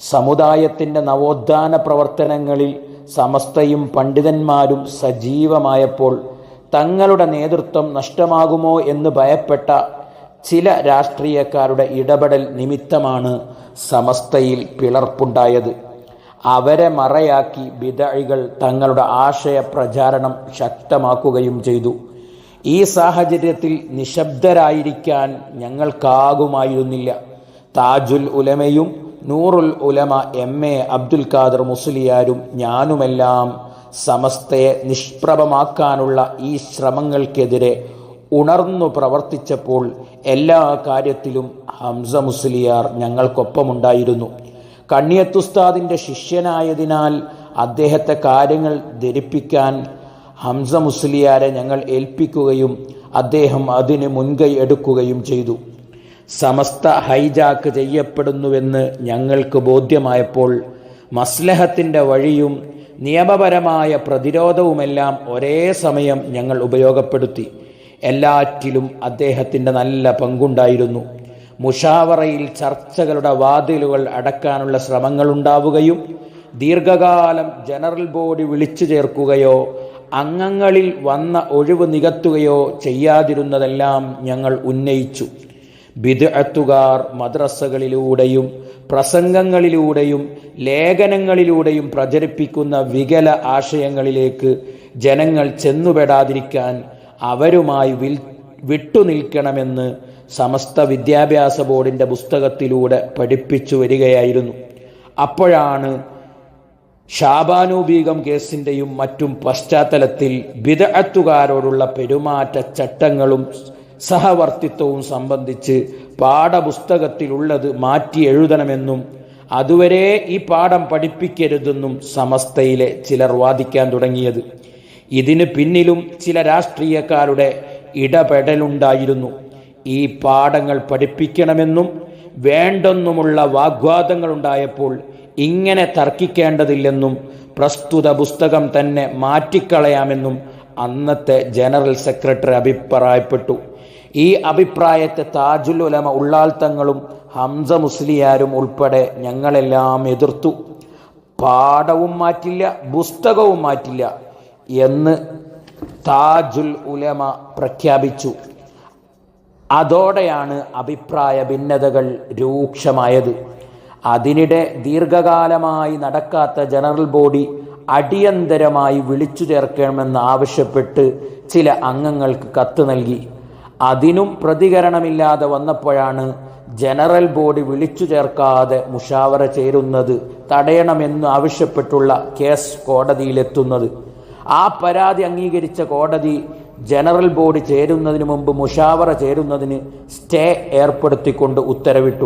സമുദായത്തിന്റെ നവോത്ഥാന പ്രവർത്തനങ്ങളിൽ സമസ്തയും പണ്ഡിതന്മാരും സജീവമായപ്പോൾ തങ്ങളുടെ നേതൃത്വം നഷ്ടമാകുമോ എന്ന് ഭയപ്പെട്ട ചില രാഷ്ട്രീയക്കാരുടെ ഇടപെടൽ നിമിത്തമാണ് സമസ്തയിൽ പിളർപ്പുണ്ടായത്. അവരെ മറയാക്കി വിതഴികൾ തങ്ങളുടെ ആശയ പ്രചാരണം ശക്തമാക്കുകയും ചെയ്തു. ഈ സാഹചര്യത്തിൽ നിശബ്ദരായിരിക്കാൻ ഞങ്ങൾക്കാകുമായിരുന്നില്ല. താജുൽ ഉലമയും നൂറുൽ ഉലമ എം എ അബ്ദുൽ ഖാദർ മുസ്ലിയാരും ഞാനുമെല്ലാം സമസ്തയെ നിഷ്പ്രഭമാക്കാനുള്ള ഈ ശ്രമങ്ങൾക്കെതിരെ ഉണർന്നു പ്രവർത്തിച്ചപ്പോൾ എല്ലാ കാര്യത്തിലും ഹംസ മുസ്ലിയാർ ഞങ്ങൾക്കൊപ്പമുണ്ടായിരുന്നു. കണ്ണിയത്തുസ്താദിന്റെ ശിഷ്യനായതിനാൽ അദ്ദേഹത്തെ കാര്യങ്ങൾ ധരിപ്പിക്കാൻ ഹംസ മുസ്ലിയാരെ ഞങ്ങൾ ഏൽപ്പിക്കുകയും അദ്ദേഹം അതിന് മുൻകൈ എടുക്കുകയും ചെയ്തു. സമസ്ത ഹൈജാക്ക് ചെയ്യപ്പെടുന്നുവെന്ന് ഞങ്ങൾക്ക് ബോധ്യമായപ്പോൾ മസ്ലഹത്തിന്റെ വഴിയും നിയമപരമായ പ്രതിരോധവുമെല്ലാം ഒരേ സമയം ഞങ്ങൾ ഉപയോഗപ്പെടുത്തി. എല്ലാറ്റിലും അദ്ദേഹത്തിന്റെ നല്ല പങ്കുണ്ടായിരുന്നു. മുഷാവറയിൽ ചർച്ചകളുടെ വാതിലുകൾ അടക്കാനുള്ള ശ്രമങ്ങളുണ്ടാവുകയും ദീർഘകാലം ജനറൽ ബോഡി വിളിച്ചു ചേർക്കുകയോ അംഗങ്ങളിൽ വന്ന ഒഴിവ് നികത്തുകയോ ചെയ്യാതിരുന്നതെല്ലാം ഞങ്ങൾ ഉന്നയിച്ചു. ബിദ്അത്തുകാർ മദ്രസകളിലൂടെയും പ്രസംഗങ്ങളിലൂടെയും ലേഖനങ്ങളിലൂടെയും പ്രചരിപ്പിക്കുന്ന വികല ആശയങ്ങളിലേക്ക് ജനങ്ങൾ ചെന്നുപെടാതിരിക്കാൻ അവരുമായി വിൽ വിട്ടുനിൽക്കണമെന്ന് സമസ്ത വിദ്യാഭ്യാസ ബോർഡിന്റെ പുസ്തകത്തിലൂടെ പഠിപ്പിച്ചു വരികയായിരുന്നു. അപ്പോഴാണ് ഷാബാനു ബീഗം കേസിന്റെയും മറ്റും പശ്ചാത്തലത്തിൽ ബിദഅത്തുകാരോടുള്ള പെരുമാറ്റ ചട്ടങ്ങളും സഹവർത്തിത്വവും സംബന്ധിച്ച് പാഠപുസ്തകത്തിലുള്ളത് മാറ്റി എഴുതണമെന്നും അതുവരെ ഈ പാഠം പഠിപ്പിക്കരുതെന്നും സമസ്തയിലെ ചിലർ വാദിക്കാൻ തുടങ്ങിയത്. ഇതിന് പിന്നിലും ചില രാഷ്ട്രീയക്കാരുടെ ഇടപെടലുണ്ടായിരുന്നു. ഈ പാഠങ്ങൾ പഠിപ്പിക്കണമെന്നും വേണ്ടെന്നുമുള്ള വാഗ്വാദങ്ങളുണ്ടായപ്പോൾ ഇങ്ങനെ തർക്കിക്കേണ്ടതില്ലെന്നും പ്രസ്തുത പുസ്തകം തന്നെ മാറ്റിക്കളയാമെന്നും അന്നത്തെ ജനറൽ സെക്രട്ടറി അഭിപ്രായപ്പെട്ടു. ഈ അഭിപ്രായത്തെ താജുൽ ഉലമ ഉള്ളാൾത്തങ്ങളും ഹംസ മുസ്ലിയാരും ഉൾപ്പെടെ ഞങ്ങളെല്ലാം എതിർത്തു. പാഠവും മാറ്റില്ല പുസ്തകവും മാറ്റില്ല എന്ന് താജുൽ ഉലമ പ്രഖ്യാപിച്ചു. അതോടെയാണ് അഭിപ്രായ ഭിന്നതകൾ രൂക്ഷമായത്. അതിനിടെ ദീർഘകാലമായി നടക്കാത്ത ജനറൽ ബോഡി അടിയന്തരമായി വിളിച്ചു ചേർക്കണമെന്ന് ആവശ്യപ്പെട്ട് ചില അംഗങ്ങൾക്ക് കത്ത് നൽകി. അതിനും പ്രതികരണമില്ലാതെ വന്നപ്പോഴാണ് ജനറൽ ബോഡി വിളിച്ചു ചേർക്കാതെ മുഷാവറ ചേരുന്നത് തടയണമെന്ന് ആവശ്യപ്പെട്ടുള്ള കേസ് കോടതിയിലെത്തുന്നത്. ആ പരാതി അംഗീകരിച്ച കോടതി ജനറൽ ബോഡി ചേരുന്നതിന് മുമ്പ് മുഷാവറ ചേരുന്നതിന് സ്റ്റേ ഏർപ്പെടുത്തിക്കൊണ്ട് ഉത്തരവിട്ടു.